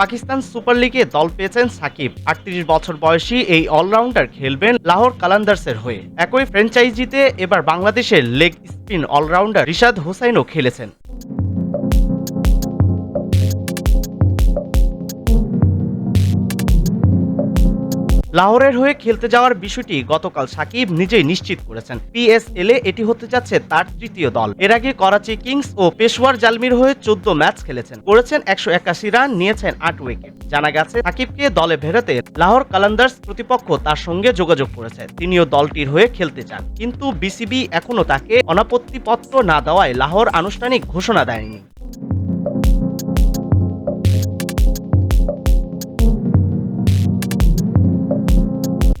Pakistan super লিগে দল পেয়েছেন সাকিব। আটত্রিশ বছর বয়সী এই অলরাউন্ডার খেলবেন লাহোর কালান্দার্সের হয়ে। একই ফ্র্যাঞ্চাইজিতে এবার বাংলাদেশের লেগ স্পিন অলরাউন্ডার রিশাদ হোসাইনও খেলেছেন। লাহোরের হয়ে খেলতে যাওয়ার বিষয়টি গতকাল সাকিব নিজেই নিশ্চিত করেছেন। পিএসএল এ এটি হতে যাচ্ছে তার তৃতীয় দল। এর আগে করাচি কিংস ও পেশোয়ার জালমির হয়ে চোদ্দ ম্যাচ খেলেছেন। করেছেন একশো একাশি রান, নিয়েছেন আট উইকেট। জানা গেছে, সাকিবকে দলে ভেড়াতে লাহোর কালান্দার্স প্রতিপক্ষ তার সঙ্গে যোগাযোগ করেছে। তিনিও দলটির হয়ে খেলতে চান। কিন্তু বিসিবি এখনও তাকে অনাপত্তিপত্র না দেওয়ায় লাহোর আনুষ্ঠানিক ঘোষণা দেয়নি।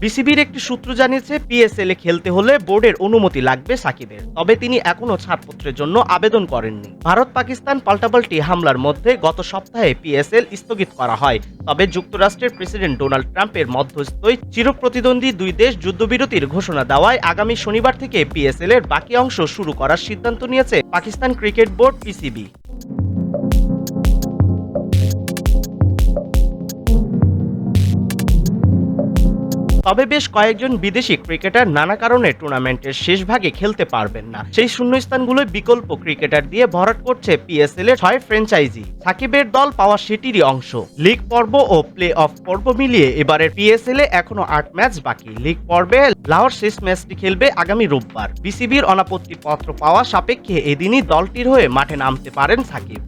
বিসিবির একটি সূত্র জানিয়েছে, পিএসএল এ খেলতে হলে বোর্ডের অনুমতি লাগবে সাকিবের। তবে তিনি এখনও ছাড়পত্রের জন্য আবেদন করেননি। ভারত পাকিস্তান পাল্টাপাল্টি হামলার মধ্যে গত সপ্তাহে পিএসএল স্থগিত করা হয়। তবে যুক্তরাষ্ট্রের প্রেসিডেন্ট ডোনাল্ড ট্রাম্পের মধ্যস্থই চিরপ্রতিদ্বন্দ্বী দুই দেশ যুদ্ধবিরতির ঘোষণা দেওয়ায় আগামী শনিবার থেকে পিএসএল এর বাকি অংশ শুরু করার সিদ্ধান্ত নিয়েছে পাকিস্তান ক্রিকেট বোর্ড পিসিবি। তবে বেশ কয়েকজন বিদেশি ক্রিকেটার নানা কারণে টুর্নামেন্টের শেষ ভাগে খেলতে পারবেন না। সেই শূন্যস্থানগুলোয় বিকল্প ক্রিকেটার দিয়ে ভরাট করছে পিএসএল এর ছয় ফ্র্যাঞ্চাইজি। সাকিবের দল পাওয়া সেটিরই অংশ। লিগ পর্ব ও প্লে অফ পর্ব মিলিয়ে এবারের পিএসএল এ এখনও আট ম্যাচ বাকি। লিগ পর্বে লাহোর শেষ ম্যাচটি খেলবে আগামী রোববার। বিসিবির অনাপত্তি পত্র পাওয়া সাপেক্ষে এদিনই দলটির হয়ে মাঠে নামতে পারেন সাকিব।